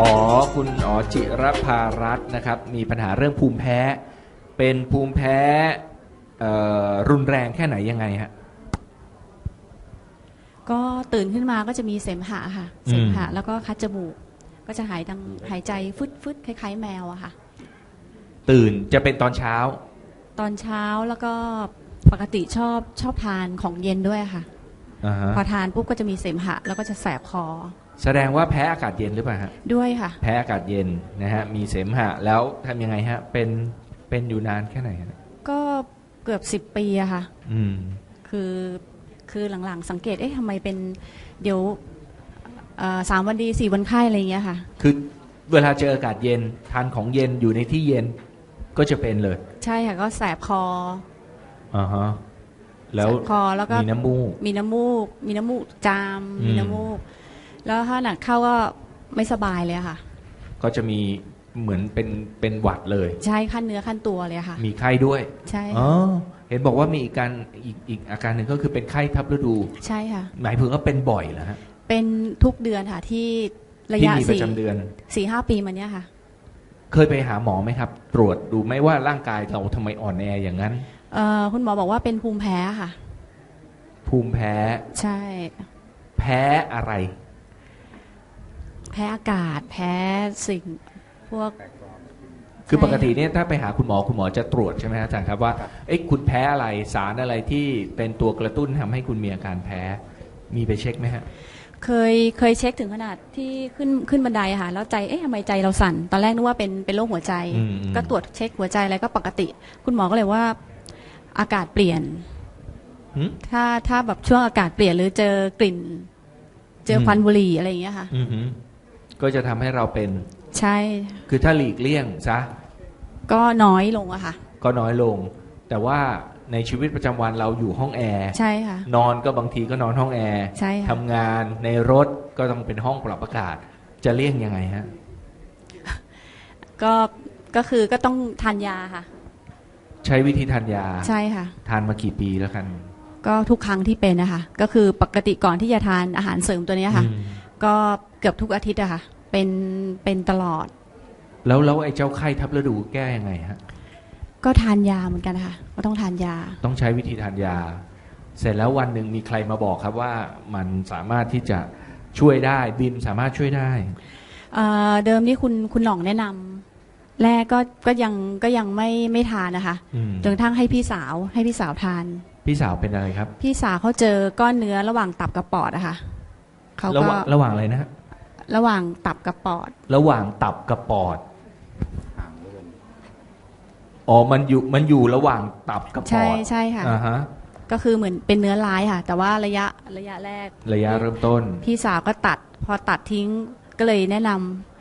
อ๋อคุณอ๋อจิรภารัตน์นะครับ มีปัญหาเรื่องภูมิแพ้ เป็นภูมิแพ้เอ่อรุนแรงแค่ไหนยังไงฮะ ก็ตื่นขึ้นมาก็จะมีเสมหะค่ะ อืม เสมหะแล้วก็คัดจมูก ก็จะหายดังหายใจฟึดฟึดคล้าย ๆ แมวอะค่ะ ตื่นจะเป็นตอนเช้า ตอนเช้าแล้วก็ปกติชอบชอบทานของเย็นด้วยค่ะอ่าฮะพอทานปุ๊บก็จะมีเสมหะ แล้วก็จะแสบคอแสดงว่าแพ้อากาศเย็นหรือเปล่าฮะด้วยค่ะ แพ้อากาศเย็นนะฮะมีเสมหะ แล้วทำยังไงฮะ เป็นเป็นอยู่นานแค่ไหนฮะก็เกือบสิบปีอะค่ะ อืม คือคือหลังๆ สังเกตเอ๊ะทำไมเป็นเดี๋ยวเอ่อสามวันดีสี่วันไข้อะไรอย่างเงี้ยค่ะ คือเวลาเจออากาศเย็นทานของเย็นอยู่ในที่เย็นก็จะเป็นเลยใช่ค่ะก็แสบคออ่าฮะแล้วแสบคอแล้วก็มีน้ำมูก มีน้ำมูก มีน้ำมูกจามอืมมีน้ำมูก แล้วถ้าหนักเข้าก็ไม่สบายเลยอะค่ะ ก็จะมีเหมือนเป็นเป็นหวัดเลย ใช่ขั้นเนื้อขั้นตัวเลยอะค่ะ มีไข้ด้วย ใช่อ๋อเห็นบอกว่ามีอีกการอีกอีกอาการหนึ่งก็คือเป็นไข้ทับฤดู ใช่ค่ะ หมายถึงว่าเป็นบ่อยเหรอฮะเป็นทุกเดือนค่ะที่ระที่ยะมีประสี่จำเดือน สี่ห้าปีมาเนี้ยค่ะ เคยไปหาหมอไหมครับ ตรวจดูไหมว่าร่างกายเราทำไมอ่อนแออย่างนั้น เอ่อคุณหมอบอกว่าเป็นภูมิแพ้ค่ะ ภูมิแพ้ ใช่ แพ้อะไร แพ้อากาศ แพ้สิ่งพวก คือใช่ปกติเนี่ยถ้าไปหาคุณหมอคุณหมอจะตรวจใช่ไหมฮะอาจารย์ครับว่าเอ้คุณแพ้อะไรสารอะไรที่เป็นตัวกระตุ้นทำให้คุณมีอาการแพ้มีไปเช็คไหมฮะ เคยเคยเช็คถึงขนาดที่ขึ้นขึ้นบันไดอะค่ะ แล้วใจเอ๊ะทำไมใจเราสั่น ตอนแรกนึกว่าเป็นเป็นโรคหัวใจ อืมอืม ก็ตรวจเช็คหัวใจอะไรก็ปกติ คุณหมอก็เลยว่าอากาศเปลี่ยนหึถ้าถ้าแบบช่วงอากาศเปลี่ยนหรือเจอกลิ่น เจออม ควันบุหรี่อะไรอย่างเงี้ยค่ะ อือหือ ก็จะทำให้เราเป็น ใช่ คือถ้าหลีกเลี่ยงซะก็น้อยลงอะค่ะ ก็น้อยลง แต่ว่าในชีวิตประจำวันเราอยู่ห้องแอร์ ใช่ค่ะ นอนก็บางทีก็นอนห้องแอร์ใช่ค่ะ ทำงานในรถก็ต้องเป็นห้องปรับอากาศ จะเลี่ยงยังไงฮะ ก็ก็คือก็ต้องทานยาค่ะ ใช้วิธีทานยา ใช่ค่ะ ทานมากี่ปีแล้วกันก็ทุกครั้งที่เป็นนะคะ ก็คือปกติก่อนที่จะทานอาหารเสริมตัวเนี้ยค่ะ อืมก็ เกือบทุกอาทิตย์อะค่ะ เป็นเป็นตลอด แล้วแล้วไอ้เจ้าไข้ทับฤดูแก้ยังไงฮะ ก็ทานยาเหมือนกันนะคะก็ต้องทานยา ต้องใช้วิธีทานยา เสร็จแล้ววันหนึ่งมีใครมาบอกครับว่ามันสามารถที่จะช่วยได้บิมสามารถช่วยได้เอ่อเดิมนี่คุณคุณหน่องแนะนำแรกก็ก็ยังก็ยังไม่ไม่ทานนะคะอืมจนกระทั่งให้พี่สาวให้พี่สาวทาน พี่สาวเป็นอะไรครับพี่สาวเขาเจอก้อนเนื้อระหว่างตับกับปอดอะค่ะเขาระหก็ว่างระหว่างอะไรนะฮะ ระหว่างตับกับปอด ระหว่างตับกับปอดอ๋อมันอยู่มันอยู่ระหว่างตับกับปใช่อดใช่ค่ะอ่าฮะก็คือเหมือนเป็นเนื้อร้ายค่ะ แต่ว่าระยะระยะแรก ระยะเริ่มต้น พี่สาวก็ตัด พอตัดทิ้งก็เลยแนะน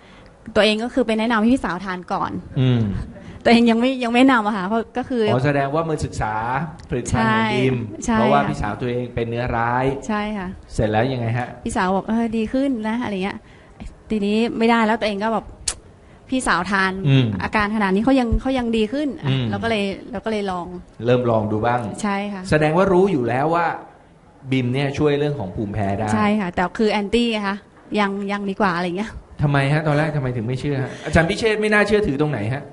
ำตัวเองก็คือไปแนะนำให้พี่สาวทานก่อน อืมตัวเองยังไม่ยังไม่แนะนำอะค่ะเพราะก็คืออ๋อแสดงว่ามือศึกษาผลิตภัณฑ์ของใช่บิมใช่เพราะว่าค่ะพี่สาวตัวเองเป็นเนื้อร้าย ใช่ค่ะ เสร็จแล้วยังไงฮะ พี่สาวบอกเออดีขึ้นนะอะไรเงี้ย ทีนี้ไม่ได้แล้วตัวเองก็แบบพี่สาวทานอืมอาการขนาดนี้เขายังเขายังดีขึ้นอะอืม เราก็เลยเราก็เลยลองเริ่มลองดูบ้าง ใช่ค่ะ แสดงว่ารู้อยู่แล้วว่าบิมเนี่ยช่วยเรื่องของภูมิแพ้ได้ใช่ค่ะ แต่คือแอนตี้ค่ะยังยังดีกว่าอะไรเงี้ย ทำไมฮะ ตอนแรกทำไมถึงไม่เชื่อฮะอาจารย์พิเชษไม่น่าเชื่อถือตรงไหนฮะ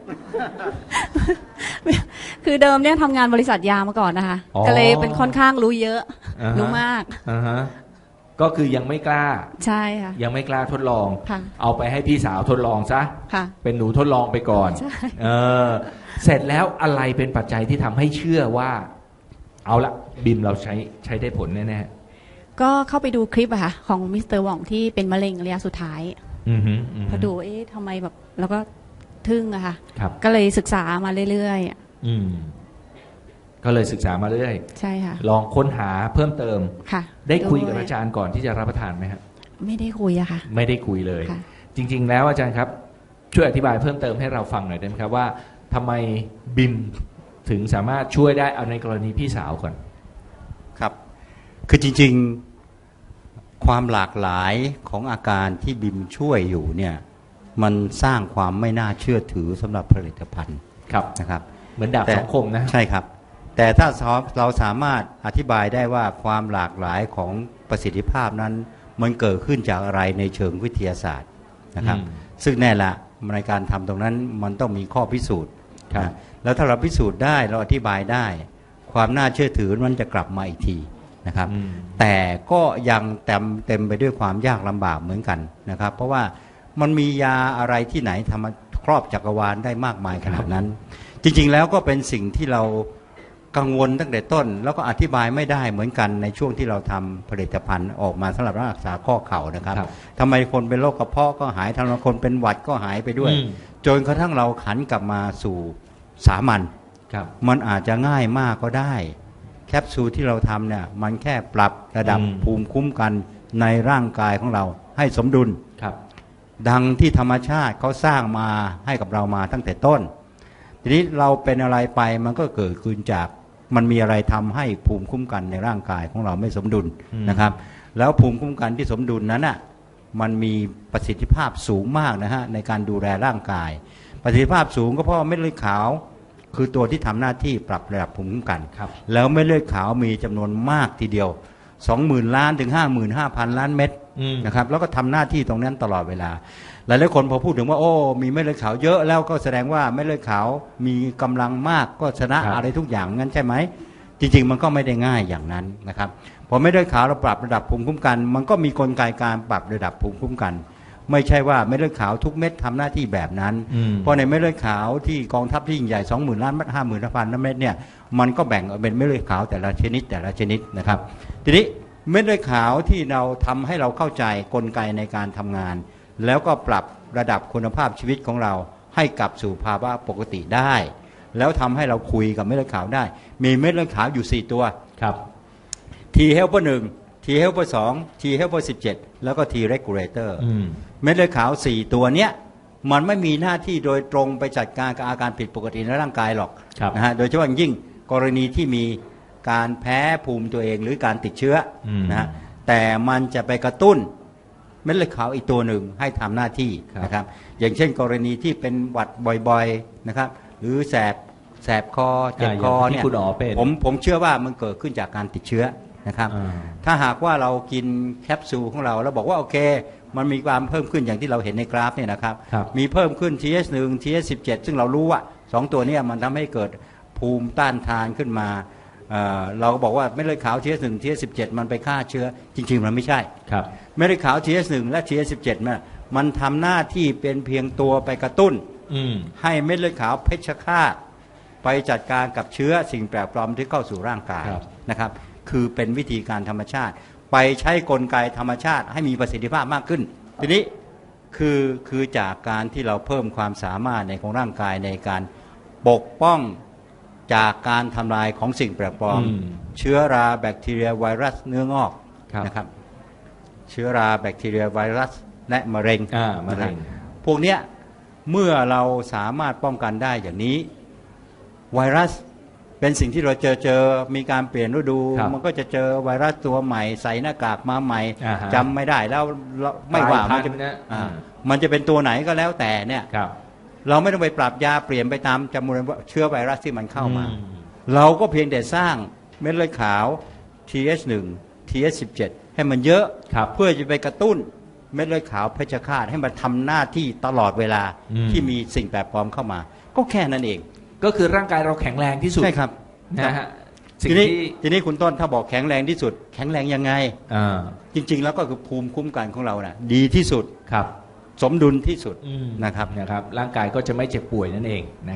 คือเดิมเนี่ยทำงานบริษัทยามาก่อนนะคะ อ๋อ ก็เลยเป็นค่อนข้างรู้เยอะ อ่าฮะรู้มาก อ่าฮะ ก็คือยังไม่กล้า ใช่ค่ะ ยังไม่กล้าทดลอง ค่ะ เอาไปให้พี่สาวทดลองซะ ค่ะ เป็นหนูทดลองไปก่อน ใช่ เออ เสร็จแล้วอะไรเป็นปัจจัยที่ทำให้เชื่อว่า เอาละบิมเราใช้ใช้ได้ผลแน่ก็เข้าไปดูคลิปอะค่ะ ของมิสเตอร์หว่องที่เป็นมะเร็งระยะสุดท้ายๆอือฮึอือฮึพอดูเอ๊ะทำไมแบบ แล้วก็ทึ่งอะค่ะ ครับ ก็เลยศึกษามาเรื่อยอืม ก็เลยศึกษามาเรื่อยๆใช่ค่ะ ลองค้นหาเพิ่มเติม ค่ะ ได้คุยกับโอาจารย์ก่อนที่จะรับประทานไหมครับไม่ได้คุยอะค่ะ ไม่ได้คุยเลย ค่ะ จริง ๆ แล้วอาจารย์ครับ ช่วยอธิบายเพิ่มเติมให้เราฟังหน่อยได้ไหมครับว่าทำไมบิมถึงสามารถช่วยได้เอาในกรณีพี่สาวก่อน ครับ คือจริงๆ ความหลากหลายของอาการที่บิมช่วยอยู่เนี่ย มันสร้างความไม่น่าเชื่อถือสำหรับผลิตภัณฑ์ครับ นะครับ เหมือนดาบแต่สองคมนะ ใช่ครับ แต่ถ้าเราสามารถอธิบายได้ว่าความหลากหลายของประสิทธิภาพนั้น มันเกิดขึ้นจากอะไรในเชิงวิทยาศาสตร์นะครับอืมซึ่งแน่ละในการทำตรงนั้นมันต้องมีข้อพิสูจน์ครับนะแล้วถ้าเราพิสูจน์ได้เราอธิบายได้ ความน่าเชื่อถือมันจะกลับมาอีกทีนะครับอืมแต่ก็ยังเต็มเต็มไปด้วยความยากลำบากเหมือนกันนะครับ เพราะว่ามันมียาอะไรที่ไหนทำมาครอบจักรวาลได้มากมายขนาดนั้น จริงๆแล้วก็เป็นสิ่งที่เรา กังวลตั้งแต่ต้น แล้วก็อธิบายไม่ได้เหมือนกันในช่วงที่เราทำผลิตภัณฑ์ออกมาสำหรับรักษาข้อเข่านะครับครับทำไมคนเป็นโรคกระเพาะก็หายทำไมคนเป็นหวัดก็หายไปด้วยอืมจนกระทั่งเราขันกลับมาสู่สามัญครับมันอาจจะง่ายมากก็ได้ แคปซูลที่เราทำเนี่ยมันแค่ปรับระดับอืมภูมิคุ้มกันในร่างกายของเราให้สมดุลครับ ดังที่ธรรมชาติเขาสร้างมาให้กับเรามาตั้งแต่ต้น ทีนี้เราเป็นอะไรไปมันก็เกิดขึ้นจาก มันมีอะไรทำให้ภูมิคุ้มกันในร่างกายของเราไม่สมดุลอืมนะครับ แล้วภูมิคุ้มกันที่สมดุลนั้นอะมันมีประสิทธิภาพสูงมากนะฮะในการดูแลร่างกาย ประสิทธิภาพสูงก็เพราะว่าเม็ดเลือดขาว คือตัวที่ทำหน้าที่ปรับระดับภูมิคุ้มกันครับแล้วเม็ดเลือดขาวมีจำนวนมากทีเดียว 20,000 ล้านถึง 55,000 ล้านเม็ด อืม นะครับ แล้วก็ทำหน้าที่ตรงนั้นตลอดเวลา หลายหลายๆคนพอพูดถึงว่าโอ้ มีเม็ดเลือดขาวเยอะแล้วก็แสดงว่าเม็ดเลือดขาวมีกำลังมากก็ชนะครับ อะไรทุกอย่างงั้นใช่ไหม จริง ๆ มันก็ไม่ได้ง่ายอย่างนั้นนะครับพอเม็ดเลือดขาวเราปรับระดับภูมิคุ้มกัน มันก็มีกลไกการปรับระดับภูมิคุ้มกัน ไม่ใช่ว่าเม็ดเลือดขาวทุกเม็ดทำหน้าที่แบบนั้น อืม เพราะในเม็ดเลือดขาวที่กองทัพที่ยิ่งใหญ่ 20,000 ล้านเม็ด50,000ล้านเม็ดเนี่ยมันก็แบ่งออกเป็นเม็ดเลือดขาวแต่ละชนิดแต่ละชนิดนะครับ ทีนี้ เม็ดเลือดขาวที่เราทำให้เราเข้าใจกลไกในการทำงาน แล้วก็ปรับระดับคุณภาพชีวิตของเราให้กลับสู่ภาวะปกติได้ แล้วทำให้เราคุยกับเม็ดเลือดขาวได้ มีเม็ดเลือดขาวอยู่ 4 ตัว ครับ T helper 1 T helper 2 T helper 17 แล้วก็ T regulator อืม เม็ดเลือดขาว 4 ตัวเนี้ยมันไม่มีหน้าที่โดยตรงไปจัดการกับอาการผิดปกติในร่างกายหรอกครับ นะฮะโดยเฉพาะอย่างยิ่งกรณีที่มี การแพ้ภูมิตัวเองหรือการติดเชื้ออม นะฮะแต่มันจะไปกระตุ้นเม็ดเลือดขาวอีกตัวหนึ่งให้ทำหน้าที่ครับ นะครับ อย่างเช่นกรณีที่เป็นหวัดบ่อยๆนะครับ หรือแสบแสบคอเจ็บอ่าคออย่างที่เนี่ยคุณอ๋อเป็น ผมผมเชื่อว่ามันเกิดขึ้นจากการติดเชื้อนะครับ อ่า ถ้าหากว่าเรากินแคปซูลของเรา แล้วบอกว่าโอเค มันมีความเพิ่มขึ้นอย่างที่เราเห็นในกราฟเนี่ยนะครับ ครับ มีเพิ่มขึ้น TH1 TH17 ซึ่งเรารู้ว่าสองตัวเนี้มันทำให้เกิดภูมิต้านทานขึ้นมา เอ่อเราก็บอกว่าเม็ดเลือดขาว TH1 TH17 มันไปฆ่าเชื้อ จริง ๆ มันไม่ใช่ครับเม็ดเลือดขาว TH1 และ TH17 เนี่ยมันทำหน้าที่เป็นเพียงตัวไปกระตุ้น อืมให้เม็ดเลือดขาวเพชฌฆาตไปจัดการกับเชื้อสิ่งแปลกปลอมที่เข้าสู่ร่างกายครับ นะครับ คือเป็นวิธีการธรรมชาติ ไปใช้กลไกธรรมชาติให้มีประสิทธิภาพมากขึ้น ทีนี้คือคือจากการที่เราเพิ่มความสามารถในของร่างกายในการปกป้อง จากการทำลายของสิ่งแปลกปลอม อืมเชื้อราแบคทีเรียไวรัสเนื้องอกครับ นะครับ เชื้อราแบคทีเรียไวรัสและมะเร็งอ่ามะเร็งนคบพวกเนี้ยเมื่อเราสามารถป้องกันได้อย่างนี้ ไวรัสเป็นสิ่งที่เราเจอเจอมีการเปลี่ยนฤดู ครับมันก็จะเจอไวรัสตัวใหม่ ใส่หน้ากากมาใหม่อ่าฮะจำไม่ได้แล้วเราไม่ว่ามันจะกลายพันธุ์นะอ่าอืมมันจะเป็นตัวไหนก็แล้วแต่เนี่ย ครับ เราไม่ต้องไปปรับยาเปลี่ยนไปตามจำนวนเชื้อไวรัสที่มันเข้ามาอืเราก็เพียงแต่สร้างเม็ดเลือดขาว TH1 TH17 ให้มันเยอะครับเพื่อจะไปกระตุ้นเม็ดเลือดขาวเพชฌฆาตให้มันทำหน้าที่ตลอดเวลาอืมที่มีสิ่งแปลกปลอมเข้ามา ก็แค่นั้นเอง ก็คือร่างกายเราแข็งแรงที่สุดใช่ครับนะฮะสิ่งทีนี้ที่ทีนี้คุณต้นถ้าบอกแข็งแรงที่สุด แข็งแรงยังไงอ่าจริง ๆ แล้วก็คือภูมิคุ้มกันของเราน่ะ ดีที่สุดครับ สมดุลที่สุดอืมนะครับนะครับ ร่างกายก็จะไม่เจ็บป่วยนั่นเองนะครับ